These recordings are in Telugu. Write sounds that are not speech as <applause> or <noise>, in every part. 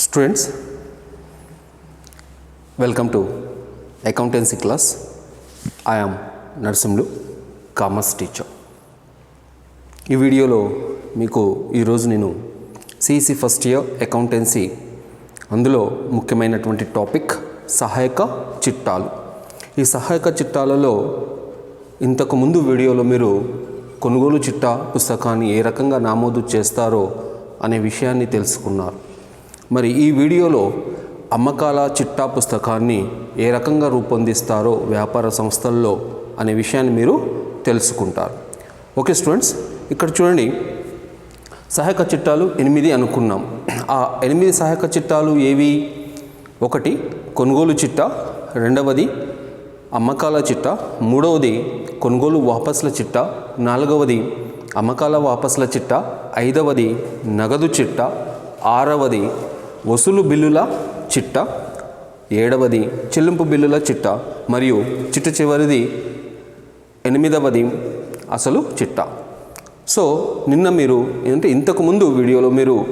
Students welcome to accountancy class I am Narasimhulu commerce teacher ఈ వీడియోలో మీకు ఈరోజు నేను సిఈసి ఫస్ట్ ఇయర్ అకౌంటెన్సీ అందులో ముఖ్యమైనటువంటి టాపిక్ సహాయక చిట్టాలు. ఈ సహాయక చిట్టాలలో ఇంతకు ముందు వీడియోలో మీరు కొనుగోలు చిట్టా పుస్తకాన్ని ఏ రకంగా నమోదు చేస్తారో అనే విషయాన్ని తెలుసుకున్నారు. మరి ఈ వీడియోలో అమ్మకాల చిట్టా పుస్తకాన్ని ఏ రకంగా రూపొందిస్తారో వ్యాపార సంస్థల్లో అనే విషయాన్ని మీరు తెలుసుకుంటారు. ఓకే స్టూడెంట్స్ ఇక్కడ చూడండి. సహాయక చిట్టాలు ఎనిమిది అనుకున్నాం. ఆ ఎనిమిది సహాయక చిట్టాలు ఏవి? ఒకటి కొనుగోలు చిట్టా. రెండవది అమ్మకాల చిట్టా. మూడవది కొనుగోలు వాపసుల చిట్టా. నాలుగవది అమ్మకాల వాపసుల చిట్టా. ఐదవది నగదు చిట్టా. ఆరవది వసూలు బిల్లుల చిట్టా ఏడవది చెల్లింపు బిల్లుల చిట్ట మరియు చిట్ట చివరిది ఎనిమిదవది అసలు చిట్ట. సో నిన్న మీరు ఏంటంటే ఇంతకుముందు వీడియోలో మీరు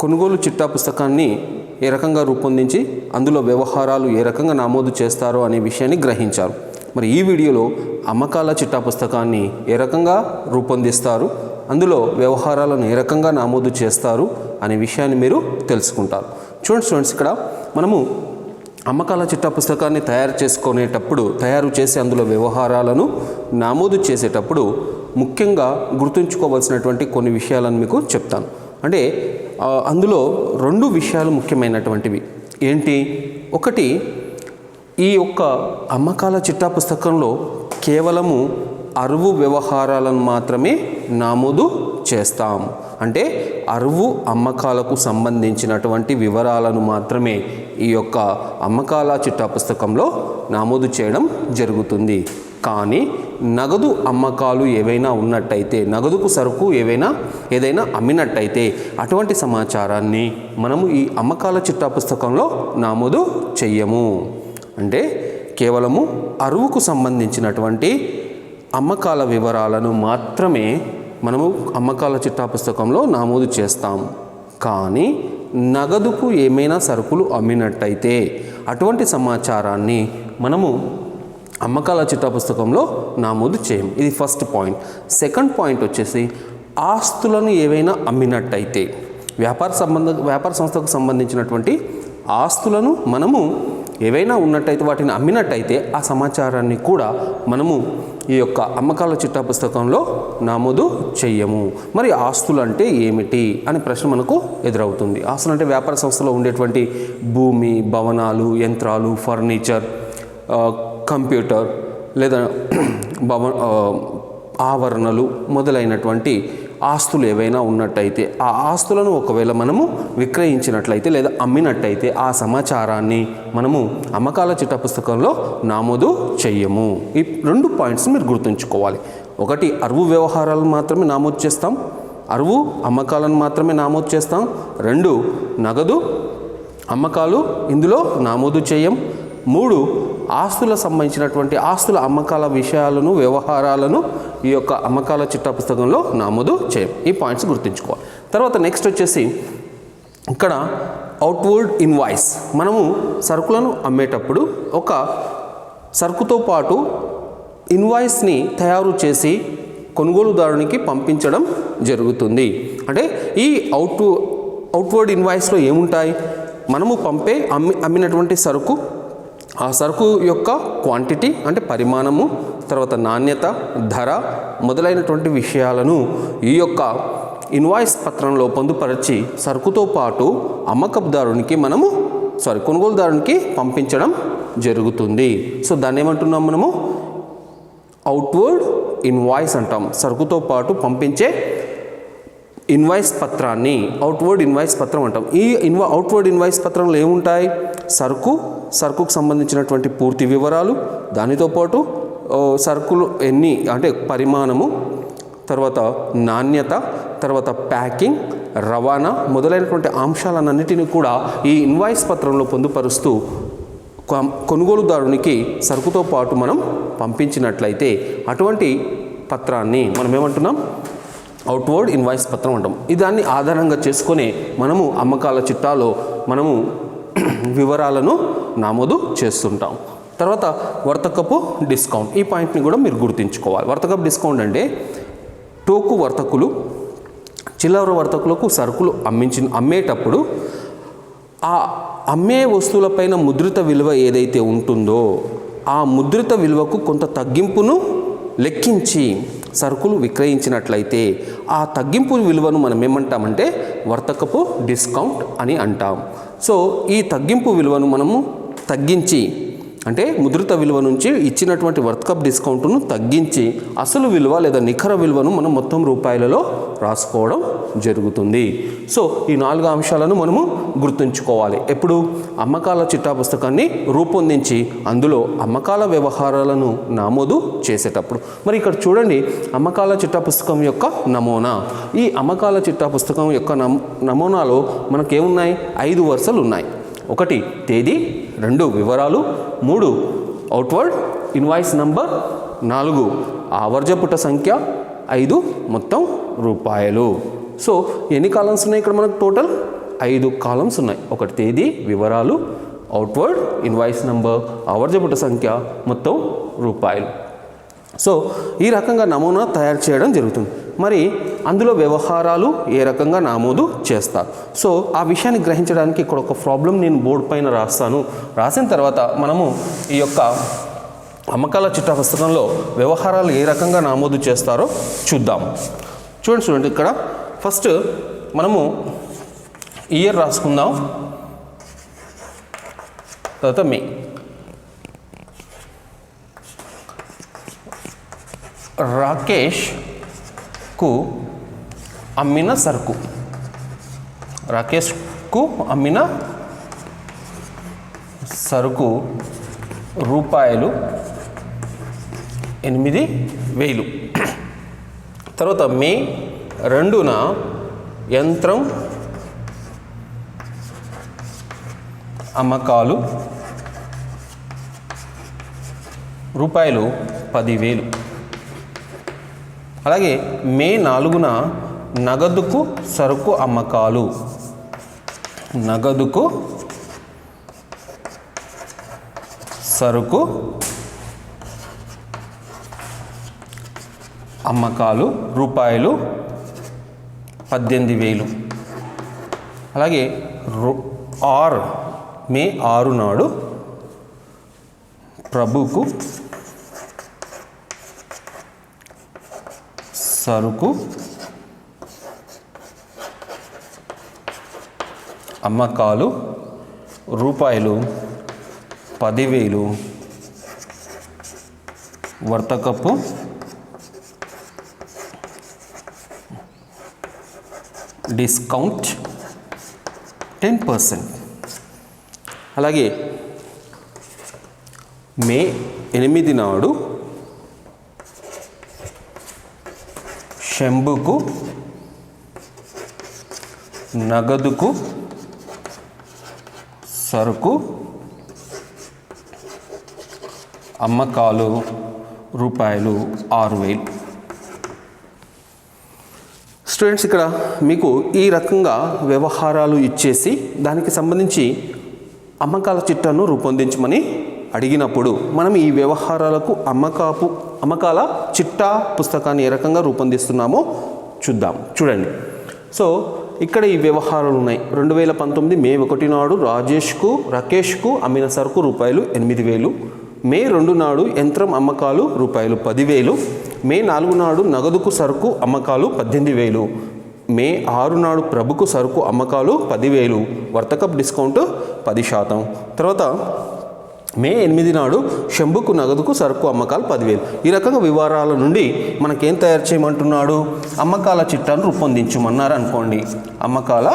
కొనుగోలు చిట్టా పుస్తకాన్ని ఏ రకంగా రూపొందించి అందులో వ్యవహారాలు ఏ రకంగా నమోదు చేస్తారో అనే విషయాన్ని గ్రహించారు. మరి ఈ వీడియోలో అమ్మకాల చిట్టా పుస్తకాన్ని ఏ రకంగా రూపొందిస్తారు? అందులో వ్యవహారాలను ఏ రకంగా నమోదు చేస్తారు అనే విషయాన్ని మీరు తెలుసుకుంటారు. చూడండి స్టూడెంట్స్ ఇక్కడ మనము అమ్మకాల చిట్టా పుస్తకాన్ని తయారు చేసుకునేటప్పుడు తయారు చేసి అందులో వ్యవహారాలను నమోదు చేసేటప్పుడు ముఖ్యంగా గుర్తుంచుకోవాల్సినటువంటి కొన్ని విషయాలను మీకు చెప్తాను. అంటే అందులో రెండు విషయాలు ముఖ్యమైనటువంటివి. ఏంటి? ఒకటి ఈ యొక్క అమ్మకాల చిట్టా పుస్తకంలో కేవలము అరువు వ్యవహారాలను మాత్రమే నమోదు చేస్తాం. అంటే అరువు అమ్మకాలకు సంబంధించినటువంటి వివరాలను మాత్రమే ఈ యొక్క అమ్మకాల చిట్టా పుస్తకంలో నమోదు చేయడం జరుగుతుంది. కానీ నగదు అమ్మకాలు ఏవైనా ఉన్నట్టయితే నగదుకు సరుకు ఏవైనా ఏదైనా అమ్మినట్టయితే అటువంటి సమాచారాన్ని మనము ఈ అమ్మకాల చిట్టా పుస్తకంలో నమోదు చెయ్యము. అంటే కేవలము అరువుకు సంబంధించినటువంటి అమ్మకాల వివరాలను మాత్రమే మనము అమ్మకాల చిట్టా పుస్తకంలో నమోదు చేస్తాం. కానీ నగదుకు ఏమైనా సరుకులు అమ్మినట్టయితే అటువంటి సమాచారాన్ని మనము అమ్మకాల చిట్టా పుస్తకంలో నమోదు చేయం. ఇది ఫస్ట్ పాయింట్. సెకండ్ పాయింట్ వచ్చేసి ఆస్తులను ఏవైనా అమ్మినట్టయితే వ్యాపార సంబంధ వ్యాపార సంస్థకు సంబంధించినటువంటి ఆస్తులను మనము ఏవైనా ఉన్నట్టయితే వాటిని అమ్మినట్టయితే ఆ సమాచారాన్ని కూడా మనము ఈ యొక్క అమ్మకాల చిట్టా పుస్తకంలో నమోదు చెయ్యము. మరి ఆస్తులు అంటే ఏమిటి? అనే ప్రశ్న మనకు ఎదురవుతుంది. ఆస్తులు అంటే వ్యాపార సంస్థలో ఉండేటువంటి భూమి భవనాలు యంత్రాలు ఫర్నిచర్ కంప్యూటర్ లేదా <clears throat> భవ ఆవరణలు మొదలైనటువంటి ఆస్తులు ఏవైనా ఉన్నట్టయితే ఆ ఆస్తులను ఒకవేళ మనము విక్రయించినట్లయితే లేదా అమ్మినట్టయితే ఆ సమాచారాన్ని మనము అమ్మకాల చిట్ట పుస్తకంలో నమోదు చెయ్యము. ఈ రెండు పాయింట్స్ మీరు గుర్తుంచుకోవాలి. ఒకటి అరువు వ్యవహారాలను మాత్రమే నామోదు చేస్తాం. అరువు అమ్మకాలను మాత్రమే నామోదు చేస్తాం. రెండు నగదు అమ్మకాలు ఇందులో నమోదు చేయం. మూడు ఆస్తుల సంబంధించినటువంటి ఆస్తుల అమ్మకాల విషయాలను వ్యవహారాలను ఈ యొక్క అమ్మకాల చిట్టా పుస్తకంలో నమోదు చేయం. ఈ పాయింట్స్ గుర్తుంచుకోవాలి. తర్వాత నెక్స్ట్ వచ్చేసి ఇక్కడ అవుట్వర్డ్ ఇన్వాయిస్ మనము సరుకులను అమ్మేటప్పుడు ఒక సరుకుతో పాటు ఇన్వాయిస్ని తయారు చేసి కొనుగోలుదారునికి పంపించడం జరుగుతుంది. అంటే ఈ అవుట్ అవుట్వర్డ్ ఇన్వాయిస్లో ఏముంటాయి? మనము పంపే అమ్మి అమ్మినటువంటి సరుకు ఆ సరుకు యొక్క క్వాంటిటీ అంటే పరిమాణము తర్వాత నాణ్యత ధర మొదలైనటువంటి విషయాలను ఈ యొక్క ఇన్వాయిస్ పత్రంలో పొందుపరిచి సరుకుతో పాటు అమ్మకపుదారునికి మనము సారీ కొనుగోలుదారునికి పంపించడం జరుగుతుంది. సో దాన్ని ఏమంటున్నాం మనము? అవుట్వర్డ్ ఇన్వాయిస్ అంటాం. సరుకుతో పాటు పంపించే ఇన్వాయిస్ పత్రాన్ని అవుట్వర్డ్ ఇన్వాయిస్ పత్రం అంటాం. ఈ ఇన్వా అవుట్వర్డ్ ఇన్వాయిస్ పత్రంలో ఏముంటాయి? సరుకు సరుకుకు సంబంధించినటువంటి పూర్తి వివరాలు దానితో పాటు సరుకులు ఎన్ని అంటే పరిమాణము తర్వాత నాణ్యత తర్వాత ప్యాకింగ్ రవాణా మొదలైనటువంటి అంశాలన్నిటిని కూడా ఈ ఇన్వాయిస్ పత్రంలో పొందుపరుస్తూ కొనుగోలుదారునికి సరుకుతో పాటు మనం పంపించినట్లయితే అటువంటి పత్రాన్ని మనం ఏమంటున్నాం అవుట్వర్డ్ ఇన్వాయిస్ పత్రం అంటాం. దాన్ని ఆధారంగా చేసుకొని మనము అమ్మకాల చిట్టాలో మనము <clears throat> వివరాలను నమోదు చేస్తుంటాం. తర్వాత వర్తకపు డిస్కౌంట్. ఈ పాయింట్ని కూడా మీరు గుర్తుంచుకోవాలి. వర్తకపు డిస్కౌంట్ అంటే టోకు వర్తకులు చిల్లర వర్తకులకు సరుకులు అమ్మించిన అమ్మేటప్పుడు ఆ అమ్మే వస్తువులపైన ముద్రిత విలువ ఏదైతే ఉంటుందో ఆ ముద్రిత విలువకు కొంత తగ్గింపును లెక్కించి సరుకులు విక్రయించినట్లయితే ఆ తగ్గింపు విలువను మనం ఏమంటామంటే వర్తకపు డిస్కౌంట్ అని అంటాం. సో ఈ తగ్గింపు విలువను మనము తగ్గించి అంటే ముద్రిత విలువ నుంచి ఇచ్చినటువంటి వర్తకప్ డిస్కౌంట్ను తగ్గించి అసలు విలువ లేదా నిఖర విలువను మనం మొత్తం రూపాయలలో రాసుకోవడం జరుగుతుంది. సో ఈ నాలుగు అంశాలను మనము గుర్తుంచుకోవాలి. ఎప్పుడు? అమ్మకాల చిట్టా పుస్తకాన్ని రూపొందించి అందులో అమ్మకాల వ్యవహారాలను నమోదు చేసేటప్పుడు. మరి ఇక్కడ చూడండి అమ్మకాల చిట్టా పుస్తకం యొక్క నమూనా. ఈ అమ్మకాల చిట్టా పుస్తకం యొక్క నమ్ నమూనాలో మనకేమున్నాయి? ఐదు వరుసలు ఉన్నాయి ఒకటి తేదీ రెండు వివరాలు మూడు అవుట్వర్డ్ ఇన్వాయిస్ నంబర్ నాలుగు ఆవర్జపుట సంఖ్య ఐదు మొత్తం రూపాయలు. సో ఎన్ని కాలమ్స్ ఉన్నాయి ఇక్కడ మనకు టోటల్ ఐదు కాలమ్స్ ఉన్నాయి. ఒకటి తేదీ వివరాలు అవుట్వర్డ్ ఇన్వాయిస్ నంబర్ ఆవర్జపుట సంఖ్య మొత్తం రూపాయలు. సో ఈ రకంగా నమూనా తయారు చేయడం జరుగుతుంది. మరి అందులో వ్యవహారాలు ఏ రకంగా నమోదు చేస్తారు సో ఆ విషయాన్ని గ్రహించడానికి ఇక్కడ ఒక ప్రాబ్లం నేను బోర్డు పైన రాస్తాను. రాసిన తర్వాత మనము ఈ యొక్క అమ్మకాల చిట్టా పుస్తకంలో వ్యవహారాలు ఏ రకంగా నమోదు చేస్తారో చూద్దాం. చూడండి చూడండి ఇక్కడ. ఫస్ట్ మనము ఇయర్ రాసుకుందాం. తర్వాత మే రాకేష్కు అమ్మిన సరుకు. రాకేష్కు అమ్మిన సరుకు రూపాయలు ఎనిమిది వేలు. తర్వాత మే రెండున యంత్రం అమ్మకాలు రూపాయలు పదివేలు. అలాగే మే నాలుగున నగదుకు సరుకు అమ్మకాలు. నగదుకు సరుకు అమ్మకాలు రూపాయలు పద్దెనిమిది వేలు. అలాగే రు ఆర్ మే ఆరు నాడు ప్రభుకు సరుకు అమ్మకాలు రూపాయలు పదివేలు వర్తకపు డిస్కౌంట్ టెన్ పర్సెంట్. అలాగే మే ఎనిమిది నాడు శంభుకు నగదుకు సరుకు అమ్మకాలు రూపాయలు ఆరు వేలు. స్టూడెంట్స్ ఇక్కడ మీకు ఈ రకంగా వ్యవహారాలు ఇచ్చేసి దానికి సంబంధించి అమ్మకాల చిట్టాను రూపొందించమని అడిగినప్పుడు మనం ఈ వ్యవహారాలకు అమ్మకాపు అమ్మకాల చిట్టా పుస్తకాన్ని ఏ రకంగా రూపొందిస్తున్నామో చూద్దాం. చూడండి. సో ఇక్కడ ఈ వ్యవహారాలు ఉన్నాయి. రెండు వేల పంతొమ్మిది మే ఒకటి నాడు రాజేష్కు రకేష్కు అమ్మిన సరుకు రూపాయలు ఎనిమిది వేలు. మే రెండు నాడు యంత్రం అమ్మకాలు రూపాయలు పదివేలు. మే నాలుగు నాడు నగదుకు సరుకు అమ్మకాలు పద్దెనిమిది వేలు. మే ఆరు నాడు ప్రభుకు సరుకు అమ్మకాలు పదివేలు. వర్తకప్ డిస్కౌంట్ పది శాతం. తర్వాత మే ఎనిమిది నాడు శంభుకు నగదుకు సరుకు అమ్మకాలు పదివేలు. ఈ రకంగా వివరాల నుండి మనకేం తయారు చేయమంటున్నాడు? అమ్మకాల చిట్టాను రూపొందించమన్నారు అనుకోండి అమ్మకాల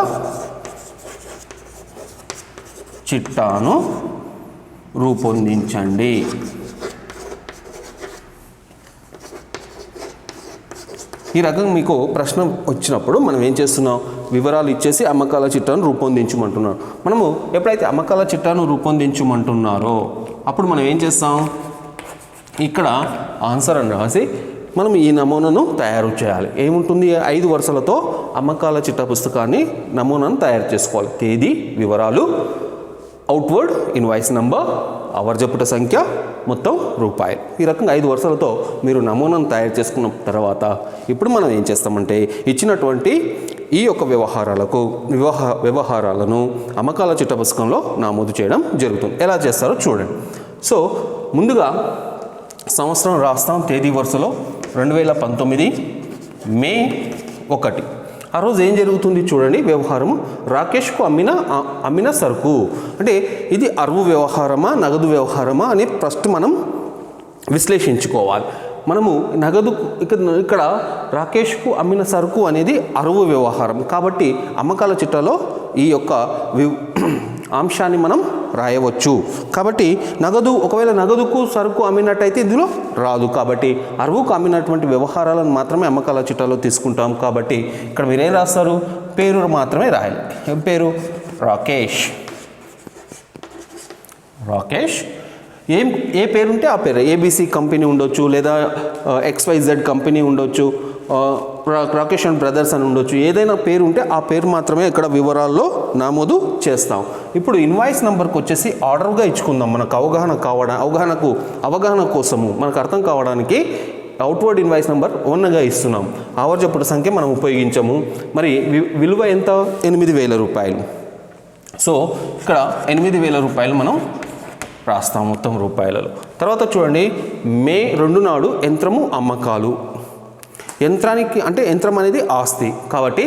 చిట్టాను రూపొందించండి. ఈ రకంగా మీకు ప్రశ్న వచ్చినప్పుడు మనం ఏం చేస్తున్నాం? వివరాలు ఇచ్చేసి అమ్మకాల చిట్టాను రూపొందించమంటున్నాం మనము ఎప్పుడైతే అమ్మకాల చిట్టాను రూపొందించమంటున్నారో అప్పుడు మనం ఏం చేస్తాం? ఇక్కడ ఆన్సర్ అని రాసి మనం ఈ నమూనాను తయారు చేయాలి. ఏముంటుంది? ఐదు వరుసలతో అమ్మకాల చిట్ట పుస్తకాన్ని నమూనాను తయారు చేసుకోవాలి. తేదీ వివరాలు అవుట్వర్డ్ ఇన్వాయిస్ నంబర్ అవర్ జపుట సంఖ్య మొత్తం రూపాయలు ఈ రకంగా ఐదు వరుసలతో మీరు నమూనాను తయారు చేసుకున్న తర్వాత ఇప్పుడు మనం ఏం చేస్తామంటే ఇచ్చినటువంటి ఈ యొక్క వ్యవహారాలకు వివాహ వ్యవహారాలను అమ్మకాల చిట్ట పుస్తకంలో నమోదు చేయడం జరుగుతుంది. ఎలా చేస్తారో చూడండి. సో ముందుగా సంవత్సరం రాస్తాం తేదీ వరుసలో రెండు వేల పంతొమ్మిది మే ఒకటి. ఆ రోజు ఏం జరుగుతుంది చూడండి వ్యవహారము. రాకేష్కు అమ్మిన అమ్మిన సరుకు. అంటే ఇది అరువు వ్యవహారమా నగదు వ్యవహారమా అని ఫస్ట్ మనం విశ్లేషించుకోవాలి. మనము నగదు ఇక్కడ ఇక్కడ రాకేష్కు అమ్మిన సరుకు అనేది అరువు వ్యవహారం. కాబట్టి అమ్మకాల చిట్టలో ఈ యొక్క వి- <clears throat> అంశాన్ని మనం రాయవచ్చు. కాబట్టి నగదు ఒకవేళ నగదుకు సరుకు అమ్మినట్టయితే ఇందులో రాదు. కాబట్టి అరువుకు అమ్మినటువంటి వ్యవహారాలను మాత్రమే అమ్మకాల చిట్టాలో తీసుకుంటాం. కాబట్టి ఇక్కడ మీరేం రాస్తారు? పేరు మాత్రమే రాయాలి. ఏం పేరు? రాకేష్. రాకేష్? ఏం ఏ పేరు ఉంటే ఆ పేరు. ఏబీసీ కంపెనీ ఉండొచ్చు లేదా ఎక్స్వైజెడ్ కంపెనీ ఉండొచ్చు రాకేష్ అండ్ బ్రదర్స్ అని ఉండొచ్చు. ఏదైనా పేరు ఉంటే ఆ పేరు మాత్రమే ఇక్కడ వివరాల్లో నమోదు చేస్తాం. ఇప్పుడు ఇన్వాయిస్ నెంబర్కి వచ్చేసి ఆర్డర్గా ఇచ్చుకుందాం. మనకు అవగాహన కావడా అవగాహనకు అవగాహన కోసము మనకు అర్థం కావడానికి అవుట్వర్డ్ ఇన్వాయిస్ నెంబర్ వన్గా ఇస్తున్నాం. ఆవర్జప్పుడు సంఖ్య మనం ఉపయోగించము. మరి వి- విలువ ఎంత? ఎనిమిది వేల రూపాయలు. సో ఇక్కడ ఎనిమిది వేల రూపాయలు మనం రాస్తాం మొత్తం రూపాయలలో. తర్వాత చూడండి మే రెండు నాడు యంత్రము అమ్మకాలు. యంత్రానికి అంటే యంత్రం అనేది ఆస్తి. కాబట్టి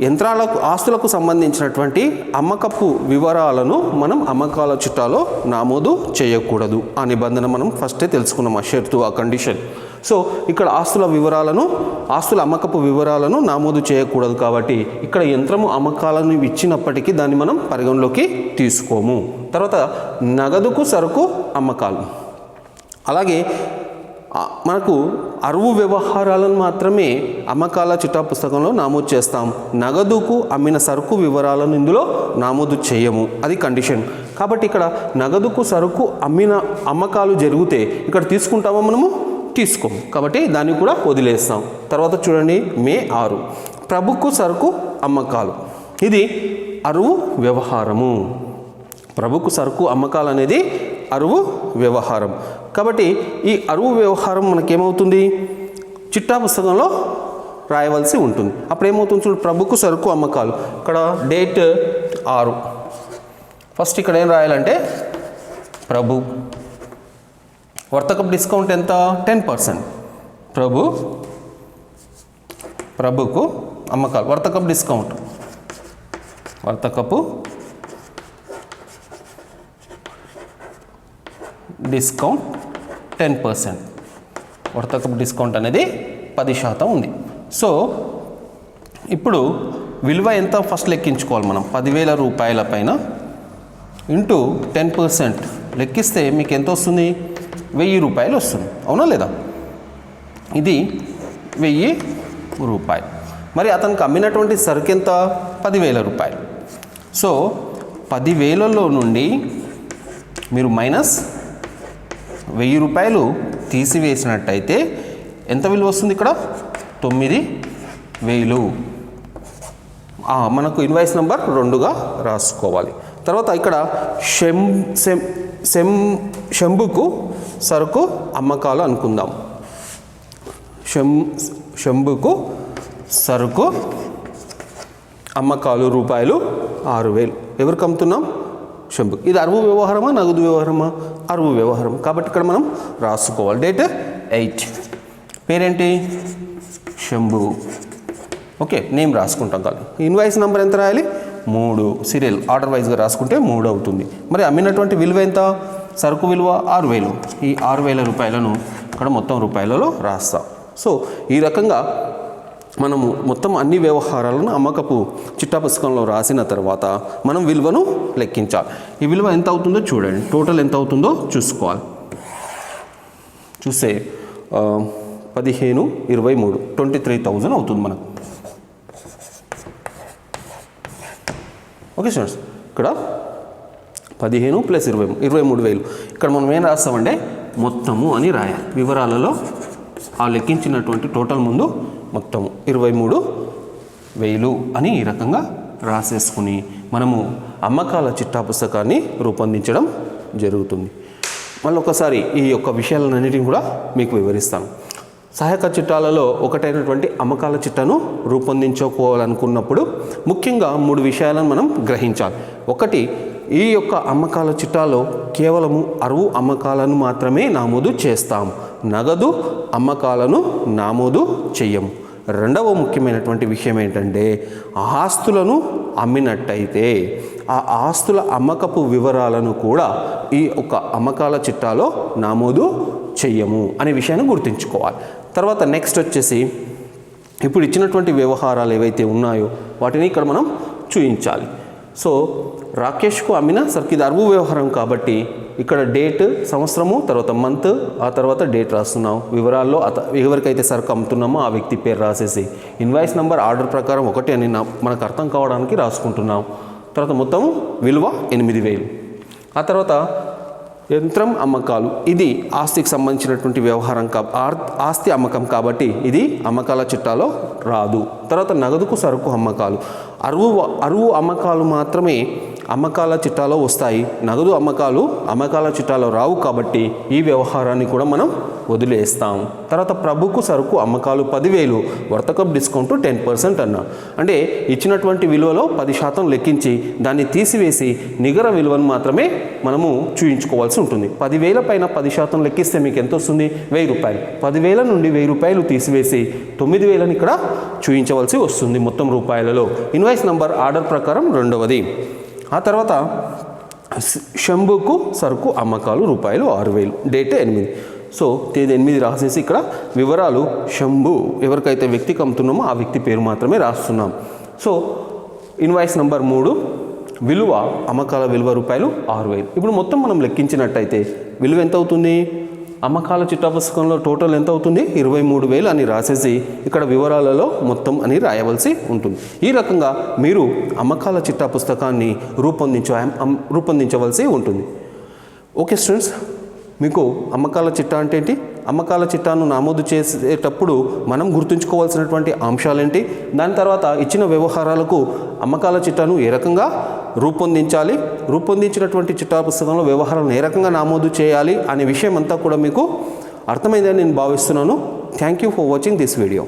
యంత్రాలకు ఆస్తులకు సంబంధించినటువంటి అమ్మకపు వివరాలను మనం అమ్మకాల చిట్టాలో నమోదు చేయకూడదు. ఆ నిబంధన మనం ఫస్టే తెలుసుకున్నాం ఆ షర్తు ఆ కండిషన్ సో ఇక్కడ ఆస్తుల వివరాలను ఆస్తుల అమ్మకపు వివరాలను నమోదు చేయకూడదు కాబట్టి ఇక్కడ యంత్రము అమ్మకాలను ఇచ్చినప్పటికీ దాన్ని మనం పరిగణలోకి తీసుకోము. తర్వాత నగదుకు సరుకు అమ్మకాలు. అలాగే మనకు అరువు వ్యవహారాలను మాత్రమే అమ్మకాల చిట్టా పుస్తకంలో నమోదు చేస్తాం. నగదుకు అమ్మిన సరుకు వివరాలను ఇందులో నమోదు చేయము. అది కండిషన్. కాబట్టి ఇక్కడ నగదుకు సరుకు అమ్మిన అమ్మకాలు జరిగితే ఇక్కడ తీసుకుంటామా మనము? తీసుకోము కాబట్టి దాన్ని కూడా వదిలేస్తాం. తర్వాత చూడండి మే ఆరు. ప్రభుకు సరుకు అమ్మకాలు. ఇది అరువు వ్యవహారము. ప్రభుకు సరుకు అమ్మకాలు అనేది అరువు వ్యవహారం. కాబట్టి ఈ అరువు వ్యవహారం మనకేమవుతుంది? చిట్టా పుస్తకంలో రాయవలసి ఉంటుంది. అప్పుడు ఏమవుతుంది చూడు ప్రభుకు సరుకు అమ్మకాలు. ఇక్కడ డేట్ ఆరు. ఫస్ట్ ఇక్కడ ఏం రాయాలంటే ప్రభు. వర్తకపు డిస్కౌంట్ ఎంత? Ten percent. ప్రభు ప్రభుకు అమ్మకాలు. వర్తకపు డిస్కౌంట్. వర్తకపు డిస్కౌంట్ టెన్ పర్సెంట్. వర్తకపు డిస్కౌంట్ అనేది పది శాతం ఉంది. సో ఇప్పుడు విలువ ఎంత ఫస్ట్ లెక్కించుకోవాలి మనం? పదివేల రూపాయల పైన ఇంటూ టెన్ పర్సెంట్ లెక్కిస్తే మీకు ఎంత వస్తుంది? వెయ్యి రూపాయలు వస్తుంది. అవునా లేదా? ఇది వెయ్యి రూపాయలు. మరి అతనికి అమ్మినటువంటి సరుకు ఎంత? పదివేల రూపాయలు. సో పదివేలలో నుండి మీరు మైనస్ వెయ్యి రూపాయలు తీసివేసినట్టయితే ఎంత విలువ వస్తుంది ఇక్కడ? తొమ్మిది వేలు. మనకు ఇన్వాయిస్ నెంబర్ రెండుగా రాసుకోవాలి. తర్వాత ఇక్కడ షెం సెం సెం శంభుకు సరుకు అమ్మకాలు అనుకుందాం. శం శంభుకు సరుకు అమ్మకాలు రూపాయలు ఆరు వేలు. ఎవరికి అమ్ముతున్నాం? శంభు ఇది అరువు వ్యవహారమా నగదు వ్యవహారమా? అరువు వ్యవహారం. కాబట్టి ఇక్కడ మనం రాసుకోవాలి. Date eight. పేరేంటి? శంభు. ఓకే నేమ్ రాసుకుంటాం కాదు. ఇన్వాయిస్ నెంబర్ ఎంత రాయాలి? మూడు సీరియల్ ఆర్డర్ వైజ్గా రాసుకుంటే మూడు అవుతుంది. మరి అమ్మినటువంటి విలువ ఎంత? సరుకు విలువ ఆరు వేలు. ఈ ఆరు వేల రూపాయలను ఇక్కడ మొత్తం రూపాయలలో రాస్తాం. సో ఈ రకంగా మనము మొత్తం అన్ని వ్యవహారాలను అమ్మకపు చిట్టా పుస్తకంలో రాసిన తర్వాత మనం విలువను లెక్కించాలి. ఈ విలువ ఎంత అవుతుందో చూడండి. టోటల్ ఎంత అవుతుందో చూసుకోవాలి. చూస్తే పదిహేను ఇరవై మూడు ట్వంటీ త్రీ థౌజండ్ అవుతుంది మనకు. ఓకే స్టూడెంట్స్ ఇక్కడ పదిహేను ప్లస్ ఇరవై ఇరవై మూడు వేలు. ఇక్కడ మనం ఏం రాస్తామంటే మొత్తము అని రాయాలి. వివరాలలో ఆ లెక్కించినటువంటి టోటల్ ముందు మొత్తము. ఇరవై మూడు వేలు అని ఈ రకంగా రాసేసుకుని మనము అమ్మకాల చిట్టా పుస్తకాన్ని రూపొందించడం జరుగుతుంది. మళ్ళీ ఒకసారి ఈ యొక్క విషయాలన్నిటిని కూడా మీకు వివరిస్తాను. సహాయక చిట్టాలలో ఒకటైనటువంటి అమ్మకాల చిట్టను రూపొందించుకోవాలనుకున్నప్పుడు ముఖ్యంగా మూడు విషయాలను మనం గ్రహించాలి. ఒకటి ఈ యొక్క అమ్మకాల చిట్టాలో కేవలము అరువు అమ్మకాలను మాత్రమే నామోదు చేస్తాం నగదు అమ్మకాలను నామోదు చెయ్యము. రెండవ ముఖ్యమైనటువంటి విషయం ఏంటంటే ఆస్తులను అమ్మినట్టయితే ఆ ఆస్తుల అమ్మకపు వివరాలను కూడా ఈ ఒక అమ్మకాల చిట్టాలో నామోదు చెయ్యము అనే విషయాన్ని గుర్తుంచుకోవాలి. తర్వాత నెక్స్ట్ వచ్చేసి ఇప్పుడు ఇచ్చినటువంటి వ్యవహారాలు ఏవైతే ఉన్నాయో వాటిని ఇక్కడ మనం చూపించాలి సో రాకేష్కు అమ్మిన సరికి ఇది అరువు వ్యవహారం కాబట్టి ఇక్కడ డేట్ సంవత్సరము తర్వాత మంత్ ఆ తర్వాత డేట్ రాస్తున్నాం. వివరాల్లో అత ఎవరికైతే సరుకు అమ్ముతున్నామో ఆ వ్యక్తి పేరు రాసేసి ఇన్వాయిస్ నెంబర్ ఆర్డర్ ప్రకారం ఒకటి అని నా- మనకు అర్థం కావడానికి రాసుకుంటున్నాం. తర్వాత మొత్తం విలువ ఎనిమిది వేలు. ఆ తర్వాత యంత్రం అమ్మకాలు. ఇది ఆస్తికి సంబంధించినటువంటి వ్యవహారం కా ఆస్తి అమ్మకం కాబట్టి ఇది అమ్మకాల చిట్టాలో రాదు. తర్వాత నగదుకు సరుకు అమ్మకాలు. అరువు అరువు అమ్మకాలు మాత్రమే అమ్మకాల చిట్టాలో వస్తాయి. నగదు అమ్మకాలు అమ్మకాల చిట్టాలో రావు కాబట్టి ఈ వ్యవహారాన్ని కూడా మనం వదిలేస్తాం. తర్వాత ప్రభుకు సరుకు అమ్మకాలు పదివేలు వర్తకప్ డిస్కౌంట్ టెన్ పర్సెంట్ అన్నా. అంటే ఇచ్చినటువంటి విలువలో పది శాతం లెక్కించి దాన్ని తీసివేసి నిగర విలువను మాత్రమే మనము చూయించుకోవాల్సి ఉంటుంది. పదివేల పైన పది శాతం లెక్కిస్తే మీకు ఎంత వస్తుంది? వెయ్యి రూపాయలు. పదివేల నుండి వెయ్యి రూపాయలు తీసివేసి తొమ్మిది వేలను ఇక్కడ చూయించవలసి వస్తుంది మొత్తం రూపాయలలో. ఇన్వాయిస్ నంబర్ ఆర్డర్ ప్రకారం రెండవది. ఆ తర్వాత శంభుకు సరుకు అమ్మకాలు రూపాయలు ఆరు వేలు డేట్ ఎనిమిది. సో తేదీ ఎనిమిది రాసేసి ఇక్కడ వివరాలు శంభు ఎవరికైతే వ్యక్తికి అమ్ముతున్నామో ఆ వ్యక్తి పేరు మాత్రమే రాస్తున్నాం. సో ఇన్వాయిస్ నంబర్ మూడు విలువ అమ్మకాల విలువ రూపాయలు ఆరు వేలు. ఇప్పుడు మొత్తం మనం లెక్కించినట్టయితే విలువ ఎంత అవుతుంది అమ్మకాల చిట్టా పుస్తకంలో టోటల్ ఎంత అవుతుంది? ఇరవై మూడు వేలు అని రాసేసి ఇక్కడ వివరాలలో మొత్తం అని రాయవలసి ఉంటుంది. ఈ రకంగా మీరు అమ్మకాల చిట్టా పుస్తకాన్ని రూపొందించ రూపొందించవలసి ఉంటుంది. ఓకే స్టూడెంట్స్ మీకు అమ్మకాల చిట్టా అంటే ఏంటి? అమ్మకాల చిట్టాను నమోదు చేసేటప్పుడు మనం గుర్తుంచుకోవాల్సినటువంటి అంశాలేంటి దాని తర్వాత ఇచ్చిన వ్యవహారాలకు అమ్మకాల చిట్టాను ఏ రకంగా రూపొందించాలి. రూపొందించినటువంటి చిట్టా పుస్తకంలో వ్యవహారం ఏ రకంగా నమోదు చేయాలి అనే విషయం అంతా కూడా మీకు అర్థమైందని నేను భావిస్తున్నాను. Thank you for watching this video